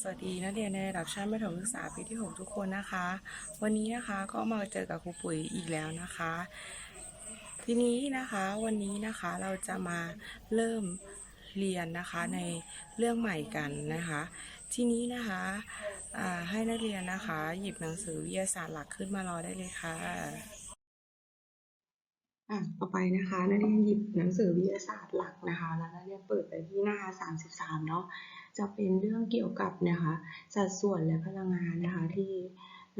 สวัสดีนักเรียนในระดับชั้นประถมศึกษาปีที่ 6 ทุกคนนะคะ วันนี้นะคะก็มาเจอกับครูปุ๋ยอีกแล้วนะคะ ทีนี้นะคะวันนี้นะคะเราจะมาเริ่มเรียนนะคะในเรื่องใหม่กันนะคะ ทีนี้นะคะให้นักเรียนนะคะ หยิบหนังสือวิทยาศาสตร์หลักขึ้นมารอได้เลยค่ะอะต่อไปนะคะนักเรียนหยิบหนังสือวิทยาศาสตร์หลักนะคะ แล้วนักเรียนเปิดไปที่หน้า 33 เนาะ จะเป็นเรื่องเกี่ยวกับนะคะสัดส่วนและพลังงานนะคะที่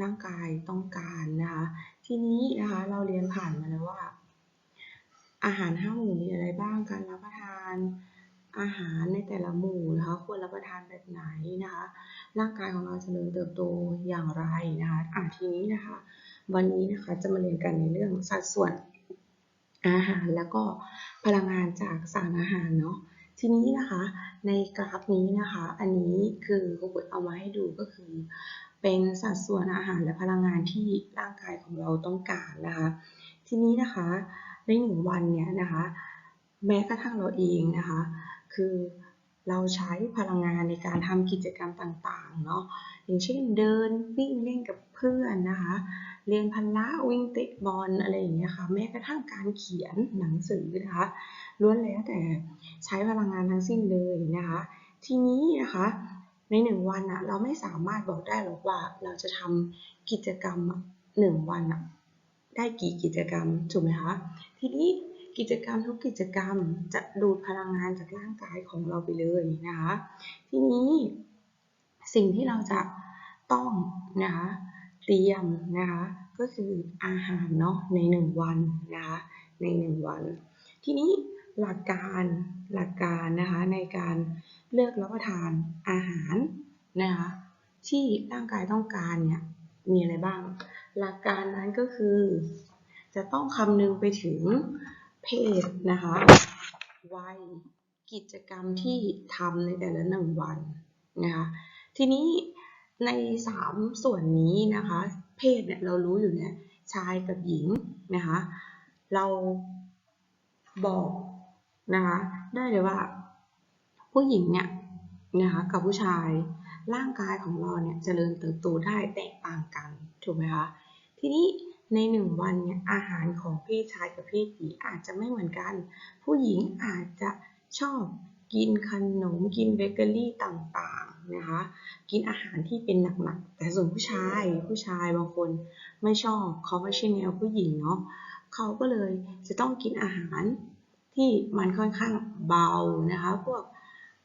ร่างกายต้องการนะคะทีนี้นะคะเราเรียนผ่านมาแล้วว่า อาหารห้าหมู่มีอะไรบ้างการรับประทานอาหารในแต่ละหมู่นะคะควรรับประทานแบบไหนนะคะร่างกายของเราจเจริญเติบโตอย่างไรนะคะอะทีนี้นะคะ วันนี้นะคะจะมาเรียนกันในเรื่องสัดส่วนอาหารแล้วก็พลังงานจากสารอาหารเนาะ ทีนี้นะคะในกราฟนี้นะคะ อันนี้คือครูปุ๋ยเอามาให้ดูก็คือ เป็นสัดส่วนอาหารและพลังงานที่ร่างกายของเราต้องการนะคะ ทีนี้นะคะในหนึ่งวันเนี่ยนะคะ แม้กระทั่งเราเองนะคะ คือเราใช้พลังงานในการทำกิจกรรมต่างๆเนาะอย่างเช่นเดินวิ่งเล่นกับเพื่อนนะคะ เรียนพละวิ่งเตะบอลอะไรอย่างเงี้ยค่ะแม้กระทั่งการเขียนหนังสือนะคะ ล้วนแล้วแต่ใช้พลังงานทั้งสิ้นเลยนะคะ ทีนี้นะคะในหนึ่งวันอะเราไม่สามารถบอกได้หรอกว่าเราจะทำกิจกรรมหนึ่งวันอะได้กี่กิจกรรมถูกไหมคะทีนี้กิจกรรมทุกกิจกรรมจะดูดพลังงานจากร่างกายของเราไปเลยนะคะทีนี้สิ่งที่เราจะต้องนะคะเตรียมนะคะก็คืออาหารเนาะในหนึ่งวันนะคะในหนึ่งวัน ทีนี้ หลักการหลักการนะคะในการเลือกรับประทานอาหารนะคะที่ร่างกายต้องการเนี่ยมีอะไรบ้าง หลักการนั้นก็คือ จะต้องคำนึงไปถึงเพศนะคะวัยกิจกรรมที่ทำในแต่ละหนึ่งวันนะคะทีนี้ในสามส่วนนี้นะคะ เพศเนี่ยเรารู้อยู่เนี่ยชายกับหญิงนะคะเราบอก นะคะได้เลยว่า ผู้หญิงเนี่ยนะคะกับผู้ชายร่างกายของเราเนี่ยจเจริญเติบโตได้แตกต่างกันถูกไหมคะทีนี้ในหนึ่งวันเนี่ยอาหารของเพศชายกับเพศหญิงอาจจะไม่เหมือนกัน ผู้หญิงอาจจะชอบกินขนมกินเบเกอรี่ต่างๆนะคะกินอาหารที่เป็นหนักๆแต่ส่วนผู้ชายผู้ชายบางคนไม่ชอบเขาไม่ใช่แนวผู้หญิงเนาะเขาก็เลยจะต้องกินอาหาร ที่มันค่อนข้างเบานะคะ พวก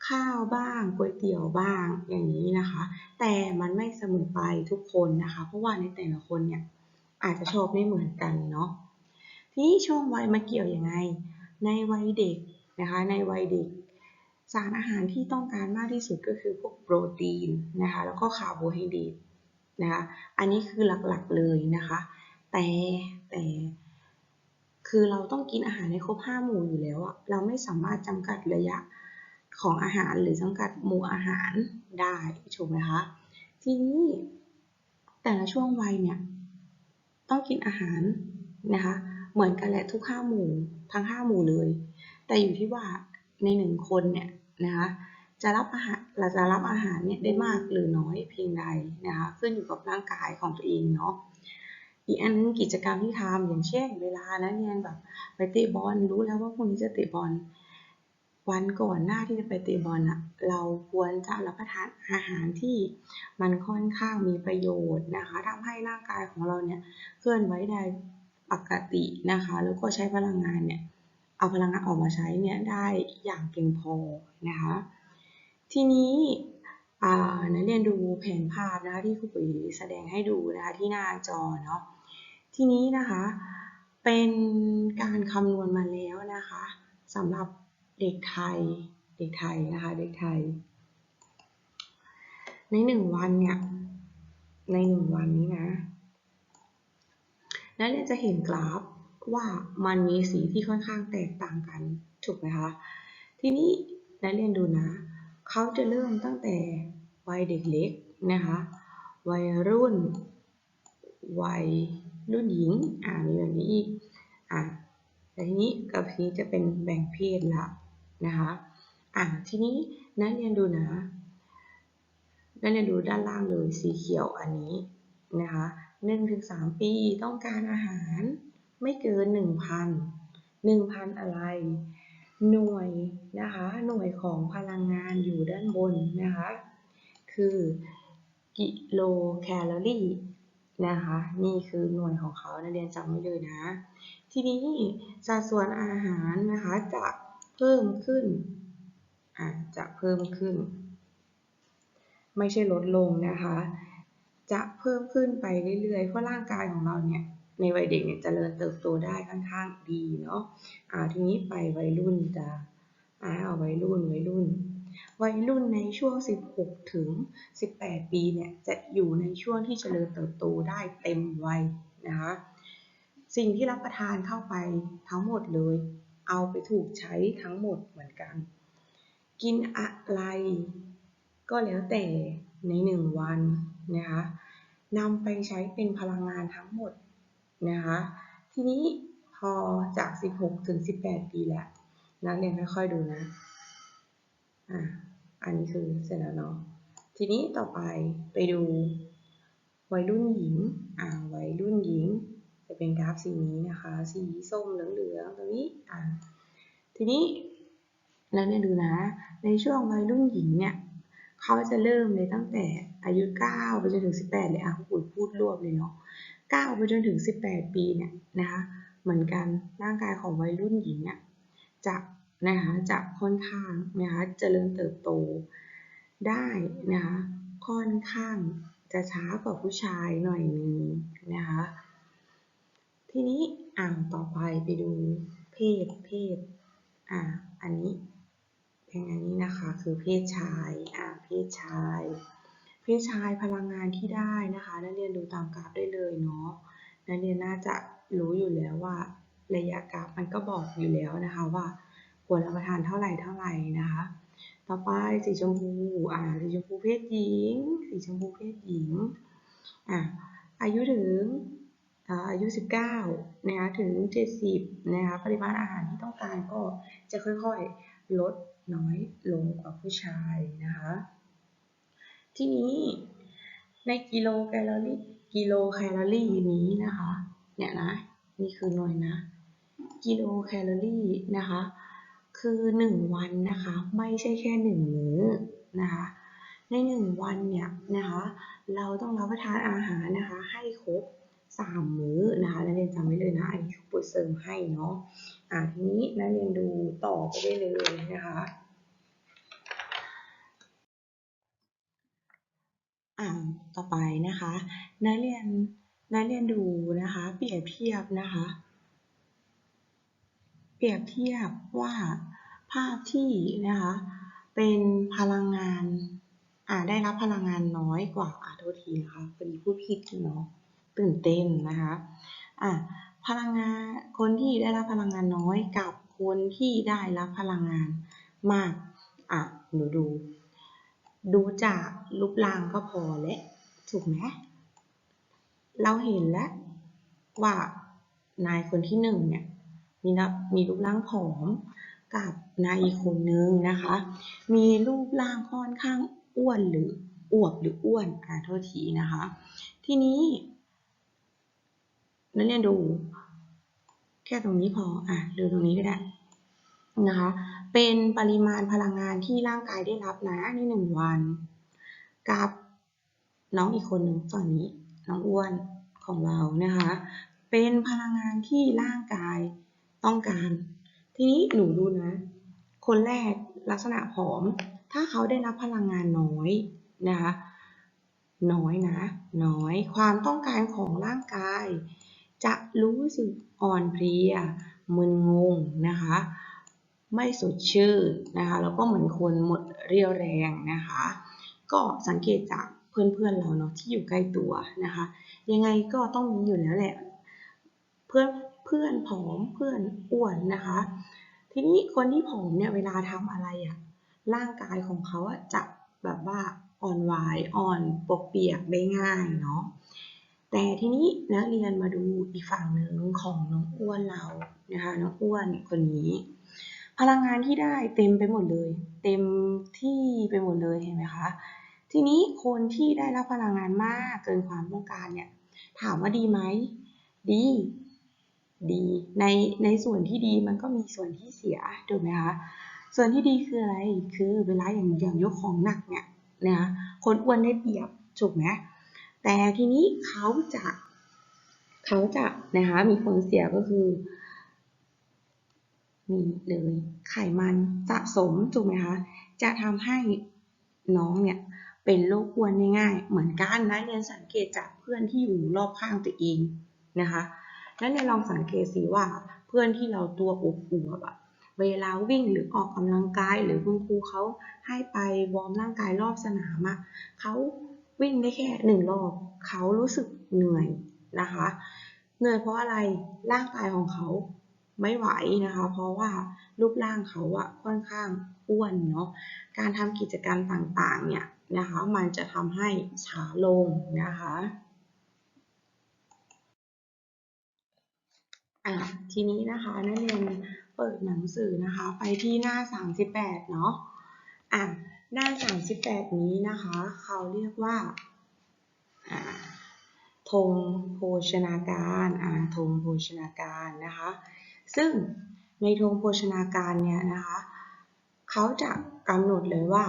ข้าวบ้างก๋วยเตี๋ยวบ้างอย่างนี้นะคะ แต่มันไม่เสมอไปทุกคนนะคะ เพราะว่าในแต่ละคนเนี่ยอาจจะชอบไม่เหมือนกันเนาะทีนี้ช่วงวัยมาเกี่ยวยังไง ในวัยเด็กนะคะ ในวัยเด็ก สารอาหารที่ต้องการมากที่สุดก็คือพวกโปรตีนนะคะแล้วก็คาร์โบไฮเดรตนะคะอันนี้คือหลักๆเลยนะคะ แต่แต่ คือเราต้องกินอาหารในครบห้าหมู่อยู่แล้วอะเราไม่สามารถจำกัดระยะของอาหารหรือจำกัดหมู่อาหารได้ถูกไหมคะ ทีนี้แต่ละช่วงวัยเนี่ยต้องกินอาหารนะคะเหมือนกันแหละทุกห้าหมู่ทั้งห้าหมู่เลย แต่อยู่ที่ว่าในหนึ่งคนเนี่ยนะคะจะรับอาหารเราจะรับอาหารเนี่ยได้มากหรือน้อยเพียงใดนะคะขึ้นอยู่กับร่างกายของตัวเองเนาะ อีกอันนึงกิจกรรมที่ทำอย่างเช่น เวลานักเรียนแบบไปเตะบอลรู้แล้วว่าพรุ่งนี้จะเตะบอลวันก่อนหน้าที่จะไปเตะบอลอะเราควรจะรับประทานอาหารที่มันค่อนข้างมีประโยชน์นะคะทำให้ร่างกายของเราเนี่ยเคลื่อนไหวได้ปกตินะคะแล้วก็ใช้พลังงานเนี่ยเอาพลังงานออกมาใช้เนี่ยได้อย่างเพียงพอนะคะทีนี้นักเรียนดูแผนภาพนะคะที่ครูปุ๋ยแสดงให้ดูนะคะที่หน้าจอเนาะ ทีนี้นะคะ เป็นการคำนวณมาแล้วนะคะสำหรับเด็กไทย เด็กไทยนะคะ เด็กไทย ในหนึ่งวันเนี่ย ในหนึ่งวันนี้นะนักเรียจะเห็นกราฟว่ามันมีสีที่ค่อนข้างแตกต่างกัน ถูกไหมคะ ทีนี้นักเรียนดูนะ เขาจะเริ่มตั้งแต่วัยเด็กเล็กนะคะ วัยรุ่น วัย รุ่นหญิง อ่ามีแบบนี้อีก อ่าแต่ทีนี้กับทีนี้จะเป็นแบ่งเพศละนะคะ อ่าทีนี้นักเรียนดูนะนักเรียนดูด้านล่างเลยสีเขียวอันนี้นะคะ1-3ปีต้องการอาหารไม่เกิน1,000 1,000อะไร หน่วยนะคะ หน่วยของพลังงานอยู่ด้านบนนะคะ คือกิโลแคลอรี่ นะคะ นี่คือหน่วยของเขานักเรียนจำไว้เลยนะ ทีนี้สัดส่วนอาหารนะคะจะเพิ่มขึ้นอะจะเพิ่มขึ้น ไม่ใช่ลดลงนะคะ จะเพิ่มขึ้นไปเรื่อยๆเพราะร่างกายของเราเนี่ยในวัยเด็กเนี่ยจเจริญเติบโตได้ค่อนข้างดีเนาะอ่าทีนี้ไปวัยรุ่นจะอ่าวัยรุ่นวัยรุ่น วัยรุ่นในช่วง 16 ถึง 18 ปีเนี่ยจะอยู่ในช่วงที่เจริญเติบโตได้เต็มวัยนะคะสิ่งที่รับประทานเข้าไปทั้งหมดเลย เอาไปถูกใช้ทั้งหมดเหมือนกัน กินอะไรก็แล้วแต่ในหนึ่งวันนะคะนำไปใช้เป็นพลังงานทั้งหมดนะคะทีนี้พอจาก 16 ถึง 18 ปีแล้ว นักเรียนค่อยๆดูนะ อ่า อันนี้คือเสร็จแล้วเนาะ ทีนี้ต่อไปไปดูวัยรุ่นหญิง อ่า วัยรุ่นหญิง จะเป็นกราฟสีนี้นะคะ สีส้มเหลืองๆตรงนี้ อ่า ทีนี้แล้วเนี่ยดูนะ ในช่วงวัยรุ่นหญิงเนี่ยเขาจะเริ่มเลยตั้งแต่อายุ 9 ไปจนถึง 18 เลยอะคุณปุ๋ยพูดรวบเลยเนาะ 9 ไปจนถึง 18 ปีเนี่ยนะคะ เหมือนกันร่างกายของวัยรุ่นหญิงเนี่ยจะ นะคะจะค่อนข้างนะคะเจริญเติบโตได้นะคะค่อนข้างจะช้ากว่าผู้ชายหน่อยนึงนะคะทีนี้อ่านต่อไปไปดูเพศเพศอ่าอันนี้เป็นอันนี้นะคะคือเพศชายอ่าเพศชาย เพศชายพลังงานที่ได้นะคะ นักเรียนดูตามกราฟได้เลยเนาะนักเรียนน่าจะรู้อยู่แล้วว่าระยะกราฟมันก็บอกอยู่แล้วนะคะว่า ควรรับประทานเท่าไหร่เท่าไหร่นะคะ ต่อไปสีชมพูอ่าสีชมพูเพศหญิง สีชมพูเพศหญิงอ่าอายุถึงอายุ 19 นะคะถึง 70 นะคะปริมาณอาหารที่ต้องการก็จะค่อยๆ ลดน้อยลงกว่าผู้ชายนะคะ ทีนี้ในกิโลแคลอรี่กิโลแคลอรี่นี้นะคะ เนี่ยนะ นี่คือหน่วยนะ กิโลแคลอรี่นะคะ คือ 1 วันนะคะ ไม่ใช่แค่ 1 มื้อนะคะใน 1 วันเนี่ยนะคะเราต้องรับประทานอาหารนะคะให้ครบ3มื้อนะคะนักเรียนจำไว้เลยนะอันนี้คือปุดเสริมให้เนาะอ่าทีนี้นักเรียนดูต่อไปได้เลยนะคะอ่าต่อไปนะคะนักเรียนนักเรียนดูนะคะ เปรียบเทียบนะคะ เปรียบเทียบว่าภาพที่นะคะเป็นพลังงานอ่าได้รับพลังงานน้อยกว่าอ่าโทษทีนะคะพอดีพูดผิดเนาะตื่นเต้นนะคะอ่าพลังงานคนที่ได้รับพลังงานน้อยกับคนที่ได้รับพลังงานมากอะหนูดู ดูจากรูปร่างก็พอแล้วถูกไหมเราเห็นแล้วว่านายคนที่หนึ่งเนี่ย มีนับมีรูปร่างผอมกับนายอีกคนนึงนะคะ มีรูปร่างค่อนข้างอ้วนหรืออวบหรืออ้วนอ่าโทษทีนะคะ ทีนี้นักเรียนดู แค่ตรงนี้พออะดูตรงนี้ก็ได้นะคะเป็นปริมาณพลังงานที่ร่างกายได้รับนะในหนึ่งวัน กับน้องอีกคนหนึ่งฝั่งนี้น้องอ้วนของเรานะคะ เป็นพลังงานที่ร่างกาย ต้องการ ทีนี้หนูดูนะ คนแรกลักษณะผอม ถ้าเขาได้รับพลังงานน้อยนะคะน้อยนะ น้อย ความต้องการของร่างกาย จะรู้สึกอ่อนเพลียมึนงงนะคะ ไม่สดชื่นนะคะ แล้วก็เหมือนคนหมดเรี่ยวแรงนะคะ ก็สังเกตจากเพื่อนๆเราเนาะที่อยู่ใกล้ตัวนะคะ ยังไงก็ต้องมีอยู่แล้วแหละ เพื่อน เพื่อนผอมเพื่อนอ้วนนะคะ ทีนี้คนที่ผอมเนี่ยเวลาทำอะไรอะร่างกายของเขาจะแบบว่าอ่อนไหวอ่อนปกเปียกได้ง่ายเนาะแต่ทีนี้นักเรียนมาดูอีกฝั่งหนึ่งของน้องอ้วนเรานะคะน้องอ้วนคนนี้ พลังงานที่ได้เต็มไปหมดเลย เต็มที่ไปหมดเลยเห็นไหมคะทีนี้คนที่ได้รับพลังงานมากเกินความต้องการเนี่ย ถามว่าดีไหมดี ดีในในส่วนที่ดีมันก็มีส่วนที่เสียถูกไหมคะส่วนที่ดีคืออะไรคือเวลาอย่างอย่างยกของหนักเนี่ยนะคนอ้วนได้เปรียบถูกไหมแต่ทีนี้เขาจะเขาจะนะคะมีผลเสียก็คือนี่เลยไขมันสะสมถูกไหมคะจะทำให้น้องเนี่ยเป็นโรคอ้วนง่ายๆเหมือนกันนะเรียนสังเกตจากเพื่อนที่อยู่รอบข้างตัวเองนะคะ แล้วเรียนลองสังเกตสิว่าเพื่อนที่เราตัวอวบๆอะเวลาวิ่งหรือออกกำลังกายหรือคุณครูเขาให้ไปวอร์มร่างกายรอบสนามอะเขาวิ่งได้แค่หนึ่งรอบเขารู้สึกเหนื่อยนะคะ เหนื่อยเพราะอะไรร่างกายของเขาไม่ไหวนะคะ เพราะว่ารูปร่างเขาอะค่อนข้างอ้วนเนาะการทำกิจกรรมต่างๆเนี่ยนะคะ มันจะทำให้ช้าลงนะคะ อะทีนี้นะคะนักเรียนเปิดหนังสือนะคะ ไปที่หน้า 38 เนาะอะหน้า 38 นี้นะคะ เขาเรียกว่าอ่าธงโภชนาการอ่าธงโภชนาการนะคะ ซึ่งในธงโภชนาการเนี่ยนะคะเขาจะกำหนดเลยว่า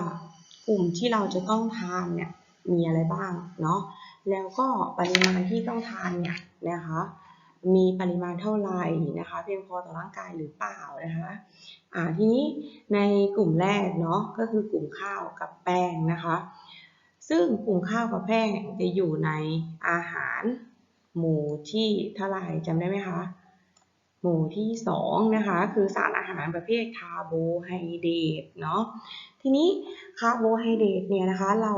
กลุ่มที่เราจะต้องทานเนี่ยมีอะไรบ้างเนาะแล้วก็ปริมาณที่ต้องทานเนี่ยนะคะ มีปริมาณเท่าไหร่นะคะ เพียงพอต่อร่างกายหรือเปล่านะคะอ่าทีนี้ในกลุ่มแรกเนาะก็คือกลุ่มข้าวกับแป้งนะคะ ซึ่งกลุ่มข้าวกับแป้งจะอยู่ในอาหาร หมู่ที่เท่าไหร่จำได้ไหมคะหมู่ที่2นะคะคือสารอาหารประเภทคาร์โบไฮเดรตเนาะทีนี้คาร์โบไฮเดรตเนี่ยนะคะเรา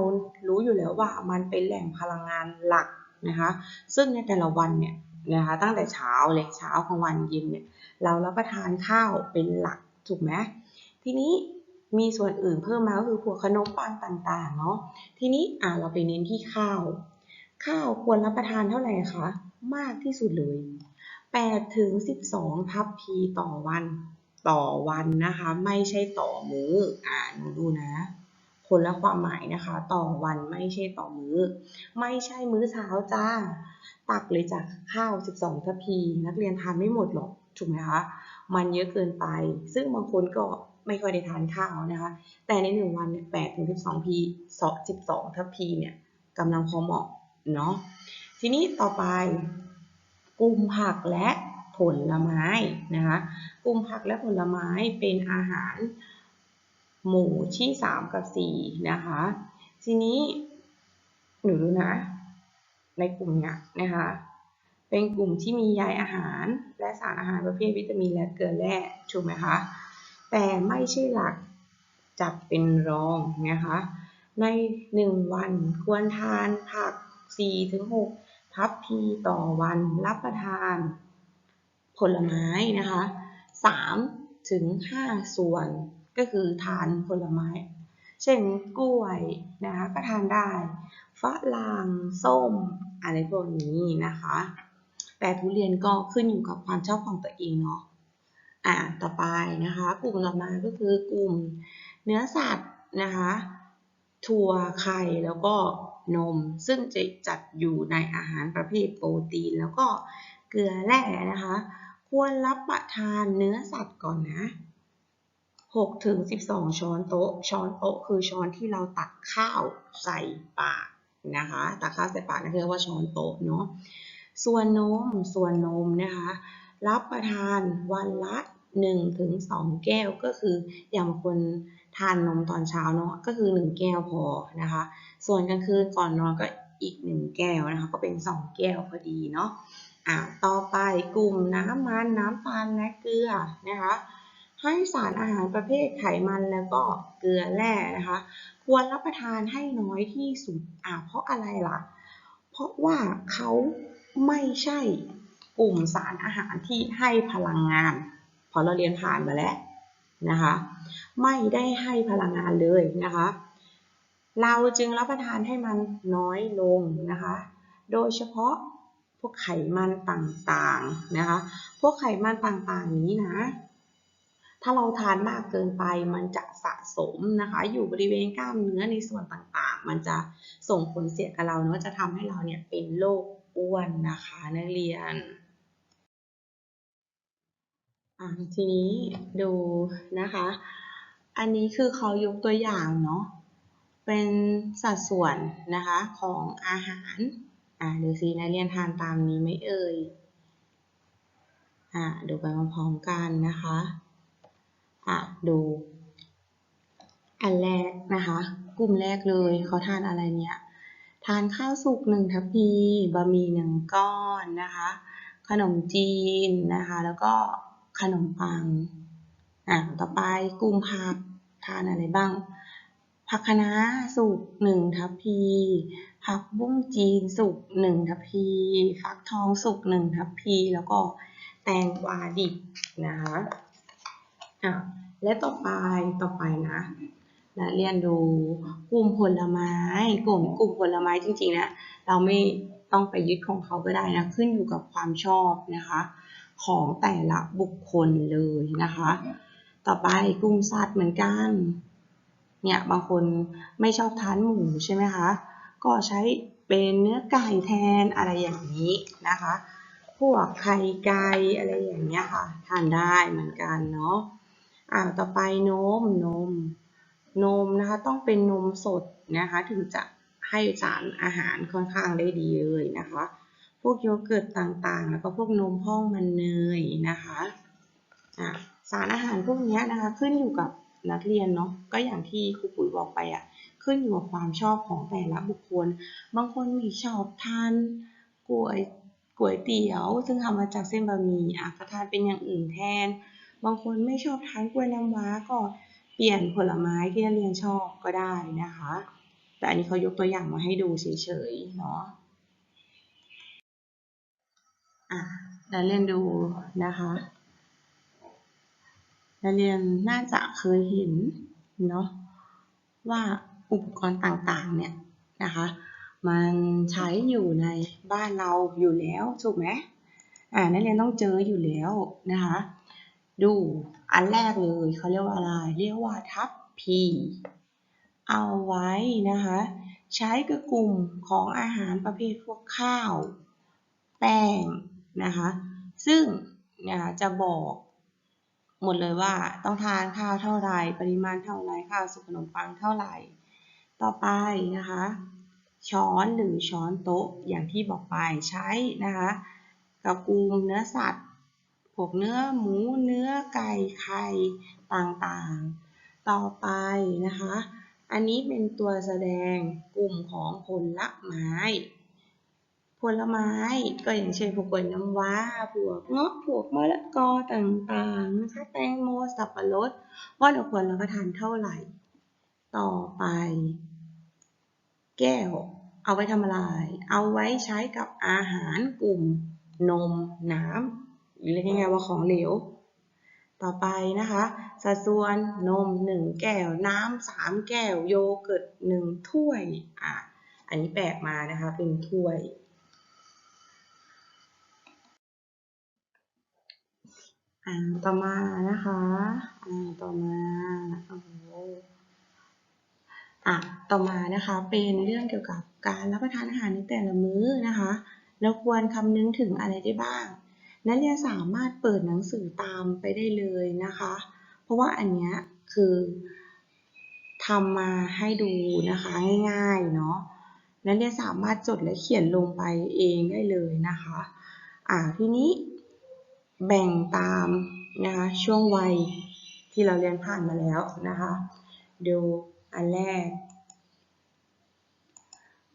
รู้อยู่แล้วว่ามันเป็นแหล่งพลังงานหลักนะคะ ซึ่งในแต่ละวันเนี่ย นะคะตั้งแต่เช้าเลยเช้าของวันเย็นเนี่ยเรารับประทานข้าวเป็นหลักถูกไหมทีนี้มีส่วนอื่นเพิ่มมาก็คือพวกขนมปังต่างๆเนาะทีนี้อ่าเราไปเน้นที่ข้าว ข้าวควรรับประทานเท่าไหร่คะมากที่สุดเลย8ถึง12 ทัพพีต่อวัน ต่อวันนะคะ ไม่ใช่ต่อมื้ออ่านดูนะ คนละความหมายนะคะ ต่อวันไม่ใช่ต่อมื้อ ไม่ใช่มื้อเช้าจ้า ตักเลยจากข้าว 12ทัพี นักเรียนทานไม่หมดหรอกถูกไหมคะ มันเยอะเกินไป ซึ่งบางคนก็ไม่ค่อยได้ทานข้าวนะคะ แต่ในหนึ่งวันเนี่ย8ถึง12พี12ทัพพีเนี่ยกำลังพอเหมาะเนาะ ทีนี้ต่อไปกลุ่มผักและผลไม้นะคะ กลุ่มผักและผลไม้เป็นอาหาร หมู่ที่ 3 กับ 4 นะคะ ทีนี้หนูดูนะ ในกลุ่มเนี้ยนะคะ เป็นกลุ่มที่มีใยอาหารและสารอาหารประเภทวิตามินและเกลือแร่ถูกไหมคะ แต่ไม่ใช่หลักจัดเป็นรองนะคะ ใน 1 วันควรทานผัก 4-6 ทัพพีต่อวันรับประทาน ผลไม้นะคะ3ถึง5ส่วน ก็คือทานผลไม้ เช่นกล้วยนะคะก็ทานได้ฝรั่งส้มอะไรพวกนี้นะคะ แต่ทุเรียนก็ขึ้นอยู่กับความชอบของตัวเองเนาะอ่าต่อไปนะคะ กลุ่มต่อมาก็คือกลุ่มเนื้อสัตว์นะคะถั่วไข่แล้วก็นม ซึ่งจะจัดอยู่ในอาหารประเภทโปรตีน แล้วก็เกลือแร่นะคะ ควรรับประทานเนื้อสัตว์ก่อนนะ 6ถึง12 ช้อนโต๊ะ ช้อนโต๊ะคือช้อนที่เราตักข้าวใส่ปากนะคะ ตักข้าวใส่ปากนั่นคือว่าช้อนโต๊ะเนาะ ส่วนนม ส่วนนมนะคะ รับประทานวันละ1ถึง2แก้วก็คืออย่างบางคนทานนมตอนเช้าเนาะก็คือ 1 แก้วพอนะคะ ส่วนกลางคืนก่อนนอนก็อีก 1 แก้วนะคะ ก็เป็น 2 แก้วพอดีเนาะอ่าต่อไปกลุ่มน้ำมันน้ำตาลและเกลือนะคะ ให้สารอาหารประเภทไขมันแล้วก็เกลือแร่นะคะ ควรรับประทานให้น้อยที่สุดอ่าเพราะอะไรล่ะ เพราะว่าเขาไม่ใช่กลุ่มสารอาหารที่ให้พลังงาน พอเราเรียนผ่านมาแล้วนะคะ ไม่ได้ให้พลังงานเลยนะคะ เราจึงรับประทานให้มันน้อยลงนะคะ โดยเฉพาะพวกไขมันต่างๆนะคะ พวกไขมันต่างๆนี้นะ ถ้าเราทานมากเกินไปมันจะสะสมนะคะ อยู่บริเวณกล้ามเนื้อในส่วนต่างๆ มันจะส่งผลเสียกับเราเนาะจะทำให้เราเนี่ยเป็นโรคอ้วนนะคะนักเรียนอ่าทีนี้ดูนะคะ อันนี้คือเขายกตัวอย่างเนาะเป็นสัดส่วนนะคะของอาหารอ่าดูสินักเรียนทานตามนี้ไหมเอ่ยอ่าดูไปพร้อมๆกันนะคะ อ่าดู อันแรกนะคะ กลุ่มแรกเลยเขาทานอะไรเนี่ย ทานข้าวสุกหนึ่งทัพพีบะหมี่หนึ่งก้อนนะคะ ขนมจีนนะคะ แล้วก็ขนมปังอ่าต่อไปกลุ่มผักทานอะไรบ้างผักคะน้าสุกหนึ่งทัพพี ผักบุ้งจีนสุกหนึ่งทัพพี ฟักทองสุกหนึ่งทัพพี แล้วก็แตงกวาดิบนะคะ อะและต่อไปต่อไปนะนะเรียนดูกลุ่มผลไม้ กลุ่มกลุ่มผลไม้จริงๆนะเราไม่ต้องไปยึดของเขาก็ได้นะขึ้นอยู่กับความชอบนะคะ ของแต่ละบุคคลเลยนะคะ ต่อไปกลุ่มสัตว์เหมือนกันเนี่ยบางคนไม่ชอบทานหมูใช่ไหมคะก็ใช้เป็นเนื้อไก่แทนอะไรอย่างนี้นะคะ พวกไข่ไก่อะไรอย่างเงี้ยค่ะ ทานได้เหมือนกันเนาะ อ่าต่อไปนมนม นมนะคะต้องเป็นนมสดนะคะถึงจะให้สารอาหารค่อนข้างได้ดีเลยนะคะ พวกโยเกิร์ตต่างๆ แล้วก็พวกนมพ่องมันเนยนะคะอ่าสารอาหารพวกนี้นะคะขึ้นอยู่กับนักเรียนเนาะก็อย่างที่ครูปุ๋ยบอกไปอะขึ้นอยู่กับความชอบของแต่ละบุคคล บางคนมีชอบทานก๋วยก๋วยเตี๋ยว ซึ่งทำมาจากเส้นบะหมี่อะก็ทานเป็นอย่างอื่นแทน บางคนไม่ชอบทานกล้วยน้ำว้าก็เปลี่ยนผลไม้ที่นักเรียนชอบก็ได้นะคะ แต่อันนี้เขายกตัวอย่างมาให้ดูเฉยๆเนาะอะนักเรียนดูนะคะนักเรียนน่าจะเคยเห็นเนาะว่าอุปกรณ์ต่างๆเนี่ยนะคะมันใช้อยู่ในบ้านเราอยู่แล้วถูกไหมอ่านักเรียนต้องเจออยู่แล้วนะคะ ดูอันแรกเลยเขาเรียกว่าอะไร เรียกว่าทัพพีเอาไว้นะคะ ใช้กับกลุ่มของอาหารประเภทพวกข้าว แป้งนะคะ ซึ่งนะคะจะบอกหมดเลยว่าต้องทานข้าวเท่าไหร่ปริมาณเท่าไหร่ข้าวสุกขนมปังเท่าไหร่ ต่อไปนะคะ ช้อนหรือช้อนโต๊ะอย่างที่บอกไปใช้นะคะกับกลุ่มเนื้อสัตว์ พวกเนื้อหมูเนื้อไก่ไข่ต่างๆ ต่อไปนะคะ อันนี้เป็นตัวแสดงกลุ่มของผลไม้ ผลไม้ก็อย่างเช่นพวกกล้วยน้ำว้า พวกเงาะพวกมะละกอต่างๆนะคะแตงโมสับปะรดว่าเราควรรับประทานเท่าไหร่ ต่อไป แก้วเอาไว้ทำอะไร เอาไว้ใช้กับอาหารกลุ่มนมน้ำ เรียกง่ายๆว่าของเหลว ต่อไปนะคะ สัดส่วนนม 1 แก้ว น้ำ 3 แก้ว โยเกิร์ต 1 ถ้วย อะ อันนี้แปลกมานะคะ เป็นถ้วย อ่า ต่อมานะคะ อ่า ต่อมาโอ้อะ ต่อมานะคะ เป็นเรื่องเกี่ยวกับการรับประทานอาหารในแต่ละมื้อนะคะ เราควรคำนึงถึงอะไรได้บ้าง นักเรียนสามารถเปิดหนังสือตามไปได้เลยนะคะ เพราะว่าอันเนี้ยคือทำมาให้ดูนะคะง่ายๆเนาะนักเรียนสามารถจดและเขียนลงไปเองได้เลยนะคะอ่าทีนี้แบ่งตามนะคะช่วงวัยที่เราเรียนผ่านมาแล้วนะคะดูอันแรก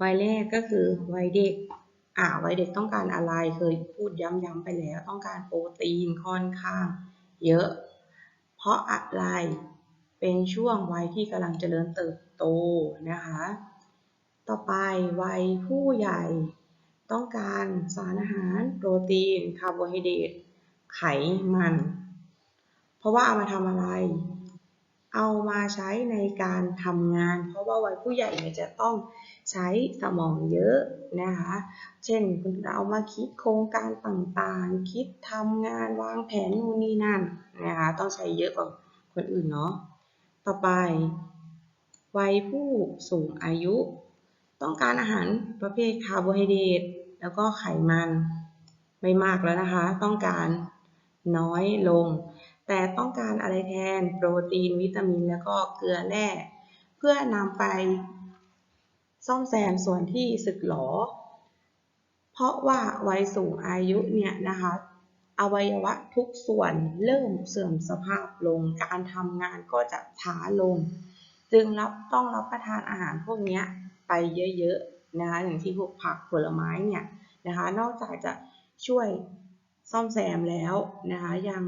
วัยแรกก็คือวัยเด็ก อ่าวัยเด็กต้องการอะไรเคยพูดย้ำๆไปแล้ว ต้องการโปรตีนค่อนข้าง เยอะ เพราะอะไรเป็นช่วงวัยที่กำลังเจริญเติบโตนะคะ ต่อไปวัยผู้ใหญ่ต้องการสารอาหารโปรตีนคาร์โบไฮเดรตไขมัน เพราะว่าเอามาทำอะไร เอามาใช้ในการทำงาน เพราะว่าวัยผู้ใหญ่เนี่ยจะต้อง ใช้สมองเยอะนะคะ เช่นคุณเอามาคิดโครงการต่างๆ คิดทำงานวางแผนนู่นนี่นั่นนะคะ ต้องใช้เยอะกว่าคนอื่นเนาะ ต่อไป วัยผู้สูงอายุ ต้องการอาหารประเภทคาร์โบไฮเดรตแล้วก็ไขมันไม่มากแล้วนะคะ ต้องการน้อยลง แต่ต้องการอะไรแทนโปรตีนวิตามิน แล้วก็เกลือแร่เพื่อนำไป ซ่อมแซมส่วนที่สึกหรอ เพราะว่าวัยสูงอายุเนี่ยนะคะอวัยวะทุกส่วนเริ่มเสื่อมสภาพลง การทำงานก็จะช้าลง จึงรับต้องรับประทานอาหารพวกนี้ไปเยอะๆนะคะอย่างที่พวกผักผลไม้เนี่ยนะคะ นอกจากจะช่วยซ่อมแซมแล้วนะคะยัง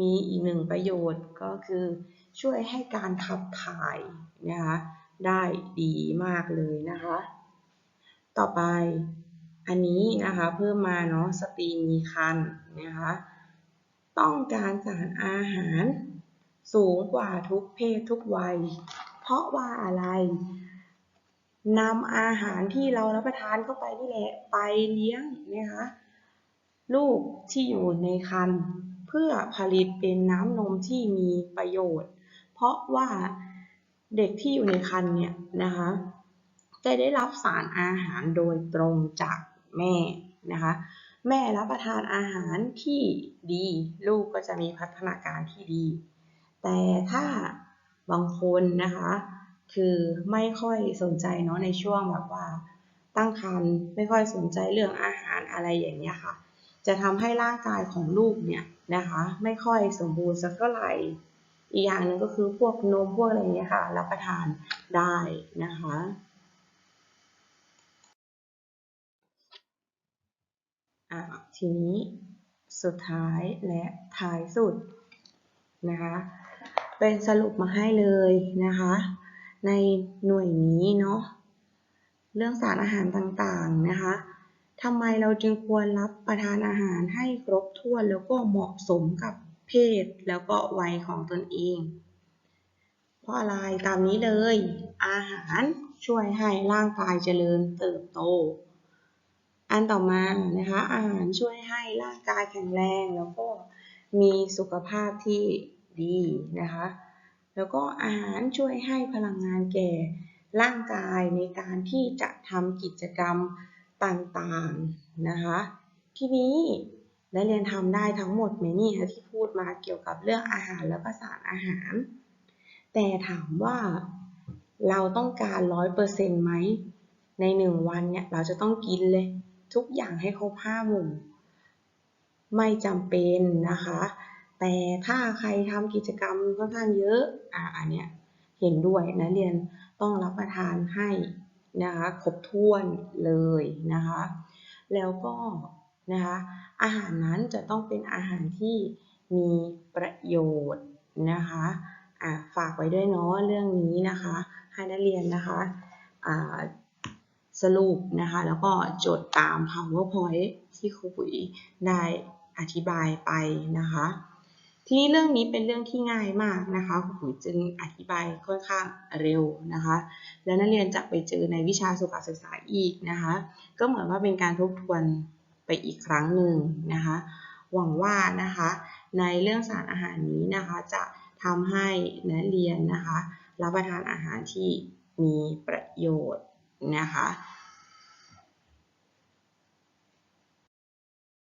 มีอีกหนึ่งประโยชน์ก็คือช่วยให้การขับถ่ายนะคะ ได้ดีมากเลยนะคะ ต่อไปอันนี้นะคะเพิ่มมาเนาะสตรีมีคันนะคะ ต้องการสารอาหารสูงกว่าทุกเพศทุกวัย เพราะว่าอะไรนำอาหารที่เรารับประทานเข้าไปนี่แหละไปเลี้ยงนะคะลูกที่อยู่ในครรภ์เพื่อผลิตเป็นน้ำนมที่มีประโยชน์ เพราะว่า เด็กที่อยู่ในครรภ์เนี่ยนะคะจะได้รับสารอาหารโดยตรงจากแม่นะคะแม่รับประทานอาหารที่ดี ลูกก็จะมีพัฒนาการที่ดี แต่ถ้าบางคนนะคะ คือไม่ค่อยสนใจเนาะในช่วงแบบว่า ตั้งครรภ์ไม่ค่อยสนใจเรื่องอาหารอะไรอย่างเงี้ยค่ะ จะทำให้ร่างกายของลูกเนี่ยนะคะ ไม่ค่อยสมบูรณ์สักเท่าไหร่ อีกอย่างหนึ่งก็คือพวกนมพวกอะไรเงี้ยค่ะ รับประทานได้นะคะ อะทีนี้สุดท้ายและท้ายสุดนะคะ เป็นสรุปมาให้เลยนะคะ ในหน่วยนี้เนาะเรื่องสารอาหารต่างๆนะคะทำไมเราจึงควรรับประทานอาหารให้ครบถ้วนแล้วก็เหมาะสมกับ เพศแล้วก็วัยของตนเอง เพราะอะไรตามนี้เลย อาหารช่วยให้ร่างกายเจริญเติบโต อันต่อมานะคะอาหารช่วยให้ร่างกายแข็งแรงแล้วก็มีสุขภาพที่ดีนะคะ แล้วก็อาหารช่วยให้พลังงานแก่ร่างกายในการที่จะทำกิจกรรมต่างๆนะคะ ทีนี้ ได้เรียนทำได้ทั้งหมดไหมนี่ที่พูดมาเกี่ยวกับเรื่องอาหารแล้วก็สารอาหาร แต่ถามว่าเราต้องการร้อยเปอร์เซ็นต์ไหม ในหนึ่งวันเนี่ยเราจะต้องกินเลย ทุกอย่างให้ครบห้าหมู่ ไม่จำเป็นนะคะ แต่ถ้าใครทำกิจกรรมค่อนข้างเยอะ อ่าอันเนี้ยเห็นด้วยนะเรียนต้องรับประทานให้นะคะครบถ้วนเลยนะคะ แล้วก็นะคะ อาหารนั้นจะต้องเป็นอาหารที่มีประโยชน์นะคะฝากไว้ด้วยเนาะเรื่องนี้นะคะให้นักเรียนนะคะสรุปนะคะแล้วก็จดตาม powerpoint ที่ครูปุ๋ยได้อธิบายไปนะคะทีนี้เรื่องนี้เป็นเรื่องที่ง่ายมากนะคะครูปุ๋ยจึงอธิบายค่อนข้างเร็วนะคะ และนักเรียนจะไปเจอในวิชาสุขศึกษาอีกนะคะ ก็เหมือนว่าเป็นการทบทวน ไปอีกครั้งหนึ่งนะคะ หวังว่านะคะในเรื่องสารอาหารนี้นะคะจะทำให้นักเรียนนะคะ รับประทานอาหารที่มีประโยชน์นะคะ